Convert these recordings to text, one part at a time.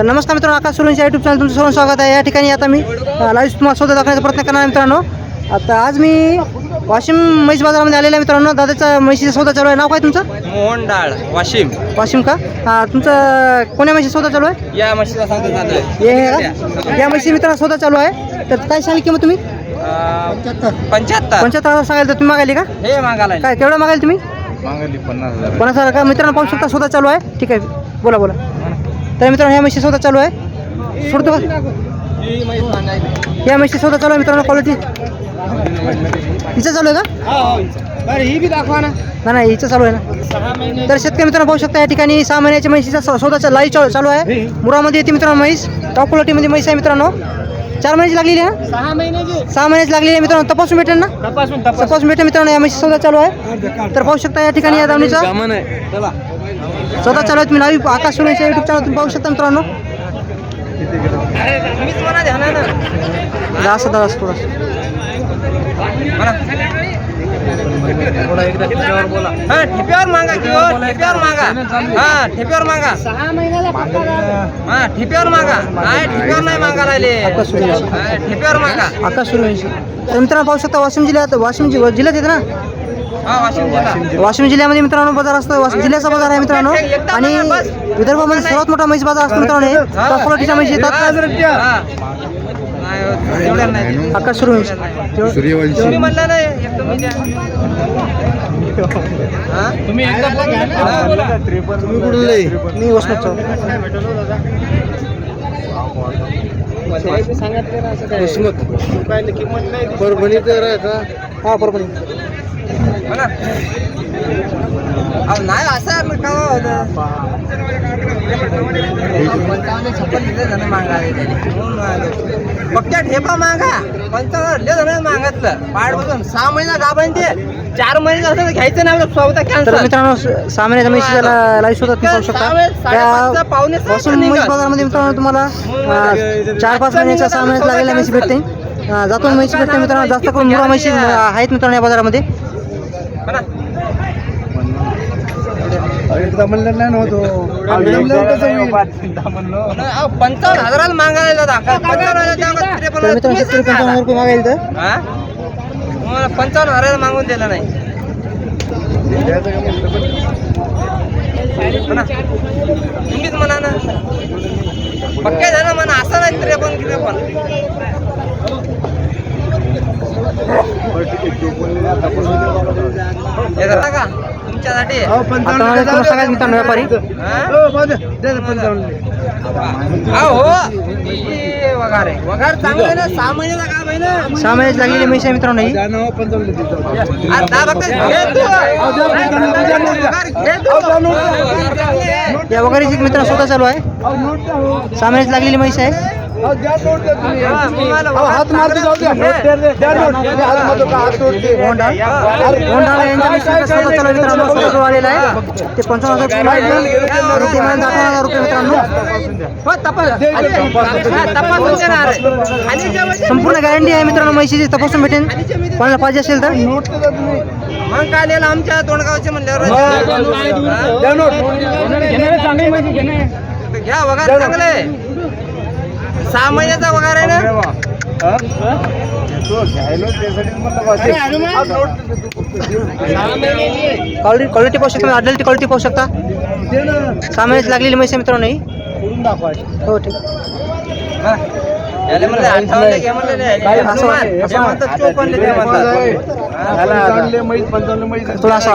तर नमस्कार मित्रांनो आकाश सुरेंच्या युट्यूब चॅनल तुमचं सर्व स्वागत आहे. या ठिकाणी आता मी लाईव्ह तुम्हाला शोधा दाखवण्याचा प्रयत्न करणार आहे मित्रांनो. आता आज मी वाशिम म्हैस बाजारामध्ये आलेला आहे मित्रांनो. दादाचा म्हैशीचा सौदा चालू आहे. नाव काय तुमचं? मोहन डाळ वाशिम. वाशिम का? हा तुमचं कोण्या म्हैशी सौदा चालू आहे? या म्हशीचा सौदा चालू आहे. हे आहे का? या म्हैशी मित्रांनो सौदा चालू आहे. तर काय सांगितली किंमत तुम्ही? पंच्याहत्तर. पंच्याहत्तर हजार सांगायला तर तुम्ही मागायली का? हे मागायला काय केवढं मागायला तुम्ही? मागायली पन्नास हजार. पन्नास हजार का? मित्रांनो पाहू शकता सौदा चालू आहे. ठीक आहे. बोला बोला. तर मित्रांनो ह्या म्हशी सौदा चालू आहे. सोडतो का या म्हशी सौदा चालू आहे मित्रांनो क्वालिटी हिचं चालू आहे का? ही बी दाखवा ना नाही नाही हिचं चालू आहे ना. तर शेतकरी मित्रांनो पाहू शकता या ठिकाणी सहा महिन्याच्या म्हशीचा सौ- सौदाचा लाईव्ह चालू आहे. मुरामध्ये येते मित्रांनो म्हैस. टॉप क्वालिटीमध्ये म्हैस आहे मित्रांनो. चार महिन्याची लागलेली आहे ना? सहा महिन्याची. सहा महिन्याची लागलेली आहे मित्रांनो. तपासून भेटेल ना? तपासून तपासून. भेटेल मित्रांनो या म्हशी सौदा चालू आहे. तर पाहू शकता या ठिकाणी या दावणीचा गमन आहे चला सौदा चालू आहे तुम्ही लाईव्ह आकाश सुरेच्या युट्यूब चॅनल तुम्ही पाहू शकता मित्रांनो. जा असं दादा थोडं ठेप्यावर बोला. हा ठेप्यावर मागा की हो ठेप्यावर मागा. हा ठेप्यावर मागा. हा ठेप्यावर मागा. नाही ठेप्यावर नाही मागा राहिले. आकाश सूर्यवंशी. हा, ठेप्यावर मागा. आकाश सूर्यवंशी तर मित्रांनो पाहू शकता वाशिम जिल्ह्यात वाशिम जि- जिल्ह्यात येते ना? हा वाशिम जिल्हा. वाशिम जिल्ह्यामध्ये मित्रांनो बाजार असतो वाशिम जिल्ह्याचा बाजार आहे मित्रांनो. आणि विदर्भामध्ये सर्वात मोठा म्हैस बाजार असतो मित्रांनो हे. म्हैस येतात. हा. हो, आकाश सूर्यवंशी. तुम्ही म्हणला. हा? हा परभणी नाही असं मग काय होतं? पंचावन्न छप्पन जण. फक्त ठेपा मागा. पंचावन्न दिले जण मागतलं. पाड बसून. सहा महिना दाबायन ते. चार महिने असं घ्यायचं नाही स्वतः तर कॅन्सल मित्रांनो सहा महिन्याच्या म्हैशीचा लाईव्ह शोधात तुम्ही पाहू शकता. साडेपाचचा पावणे या सहा वाशिम निघाल. म्हैस बाजारामध्ये मित्रांनो तुम्हाला चार पाच महिन्याच्या सहा महिन्यात लागलेल्या म्हैशी भेटते. अं, जातून म्हैशी भेटते मित्रांनो. जास्त करून मुरा म्हैशी आहेत मित्रांनो या बाजारामध्ये. पंचावन्न हजाराला मागायला पंचावन्न हा? पंचावन्न हजाराला मागून दिला नाही. म्हणा. तुम्हीच म्हणा ना. पक्के झालं म्हणा असं नाही त्रेपन्न त्रेपन्न हे तुमच्यासाठी? मित्रांनो व्यापारी? हा? हा, हो वगार आहे? वगार चांगलं आहे ना? सहा महिन्याचा काम आहे ना? सहा महिन्याची लागलेली म्हैस आहे मित्रांनो ही. अरे दहा बघता घे तू. वगार घे तू. या वगैरेची मित्रांनो स्वतः चालू आहे. सहा महिन्याची लागलेली म्हैस आहे. हा, आलेला आहे ते पंचावन्न हजार रुपये मित्रांनो. संपूर्ण गॅरंटी आहे मित्रांनो म्हशीची तपासून भेटेल कोणाला पाहिजे असेल तर. मग काय लिहिलं आमच्या तोंडगावचे म्हणल्यावर घ्या वगार चांगलं. सहा महिन्याचा वगार आहे ना? क्वालिटी क्वालिटी पाहू शकता? अडल्टी क्वालिटी पाहू शकता? सहा महिन्याची लागलेली मित्रांनो ही. ठीक. म्हणलं नाही. हे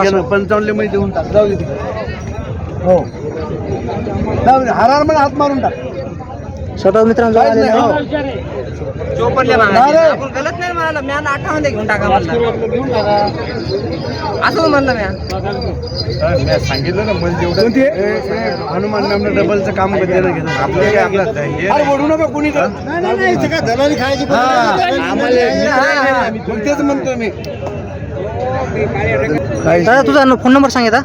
असं पंचावन्न मै देऊन टाक. जाऊ दे. हो. जाऊ दे, हारारमध्ये हात मारून टाक. स्वतः मित्रांनो आलेला नाही, आहे हो. चोपन्न मागायचे. आपण गलत नाही म्हणाला म्यान अठ्ठावन्न घेऊन टाका म्हणलं. घेऊन टाका. असं म्हणलं म्या सांगितलं ना मला जेवढं ते हनुमान नामनं डबलचं काम घेणं आपलं काय आपलं अरे ओढू नका कोणी खायची मग तेच म्हणतो मी. दादा तुझा फोन नंबर सांग आता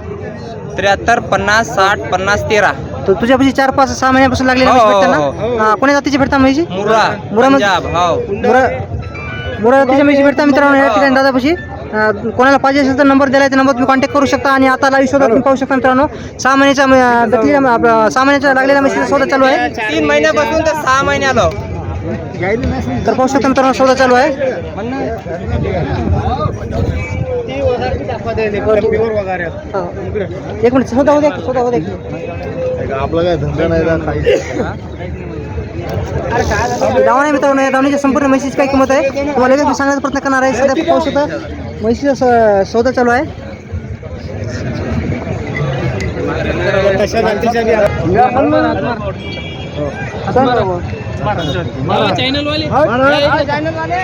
त्र्याहत्तर पन्नास साठ पन्नास तेरा. तर तुझ्यापाशी चार पाच सहा महिन्यापासून लागलेली हो, म्हशी हो, भेटते हो. ना हा, कोण्या जातीची भेटता म्हशी? मुरा मुरामध्ये- पंजाब हो. मुरा मुरा जातीच्या म्हशी भेटता मित्रांनो या ठिकाणी दादापाशी. अं, कोणाला पाहिजे असेल तर नंबर दिला आहे त्या नंबर तुम्ही कॉन्टॅक्ट करू शकता आणि आता लाईव्ह शोधा तुम्ही पाहू शकता मित्रांनो. सहा महिन्याच्या अं, घेतलेल्या आपलं सहा महिन्याच्या लागलेल्या म्हशीचा सौदा चालू आहे. तीन महिन्यापासून तर सहा महिन्याला तर पाहू शकता मित्रांनो सौदा चालू आहे. एक मिनिट सौदा होऊ द्या सौदा होऊ द्या आपला काय धंदा नाही ना काही दावण मित्रांनो या संपूर्ण म्हशीची काय किंमत आहे? तुम्हाला लगेच मी सांगण्याचा प्रयत्न करणार आहे सध्या पाहू होता म्हशीचा सौदा चालू आहे.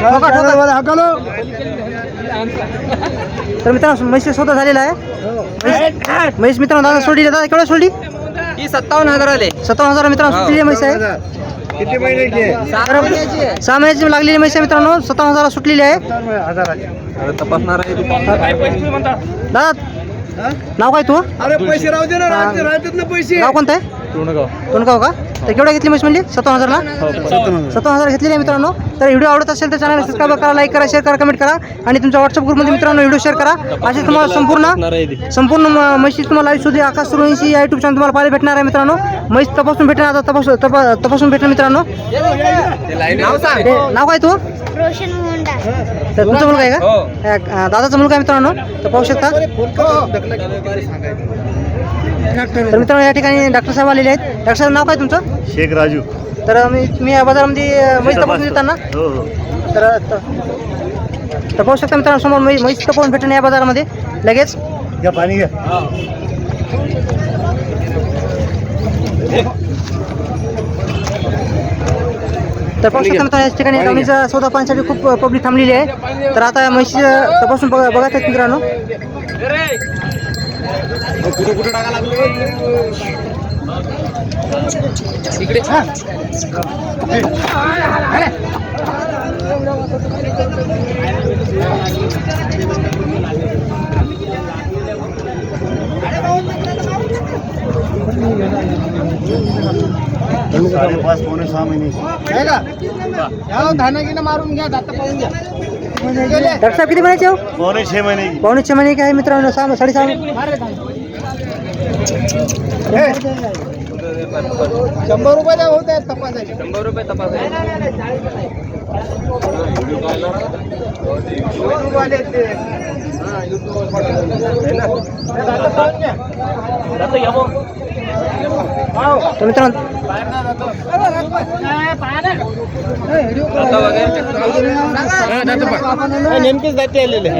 ठोका, तर मित्रांनो म्हशी स्वतः झालेला आहे. महेश म्हैस मित्रांनो दादा सोडली दादा केवढ्या सोडली? ही सत्तावन्न हजार आले. सत्तावन्न हजार मित्रांनो सुटलेली म्हैस आहे. किती महिन्याची आहे? सहा महिन्याची आहे. सहा महिन्याची लागलेली म्हैस आहे मित्रांनो सत्तावन्न हजार सुटलेली आहे. तपासणार आहे दादा नाव काय तू? अरे पैसे राहू दे ना राहते- राहतात ना पैसे. नाव कोणतं आहे? तोंडगाव. का? तर केवढ्या घेतली म्हैस म्हणली सत्तावन्न हजारला? सत्तावन्न हजार. घेतलेली आहे मित्रांनो. तर व्हिडिओ आवडत असेल तर चॅनल सबस्क्राईब करा लाईक करा शेअर करा कमेंट करा. आणि तुमच्या व्हॉट्सअप ग्रुपमध्ये मित्रांनो व्हिडिओ शेअर करा. असे तुम्हाला संपूर्ण संपूर्ण म- म्हशी तुम्हाला लाईव्ह शोधी आकाश सुरुवांशी या युट्यूब चॅनल तुम्हाला पाहायला भेटणार आहे मित्रांनो. म्हैस तपासून भेटणार आता तपास तपा- तपासून भेटणार मित्रांनो. नाव सांग नाव काय तू? रोशन तर तुमचा मुलगा आहे का? हो. दादाचा मुलगा आहे मित्रांनो. तर पाहू शकता. तर मित्रांनो या ठिकाणी डॉक्टर साहेब आलेले आहेत. डॉक्टर साहेब नाव काय तुमचं? शेख राजू. तर मी तुम्ही या बाजारामध्ये म्हैस तपासून देताना हो हो. तर तर तर पाहू शकता मित्रांनो समोर म्हैस तपासून भेटेन या बाजारामध्ये. लगेच. घ्या पाणी घ्या. तर पाहू शकता मित्रांनो ठिकाणी कमीचा सौदा पाहण्यासाठी खूप पब्लिक थांबलेली आहे. तर आता म्हैस तपासून बघा बघा आहेत मित्रांनो. साडेपाच पावणे सहा महिन्याची डॉक्टर साहेब किती महिन्याचे हो। पावणे छे महिन्याची पावणे छे महिने। काय मित्रांनो सहा साडेसहा शंभर रुपये होत आहेत तपासायचे शंभर रुपये तपास तर मित्रांनो नेमकेच जाते आलेले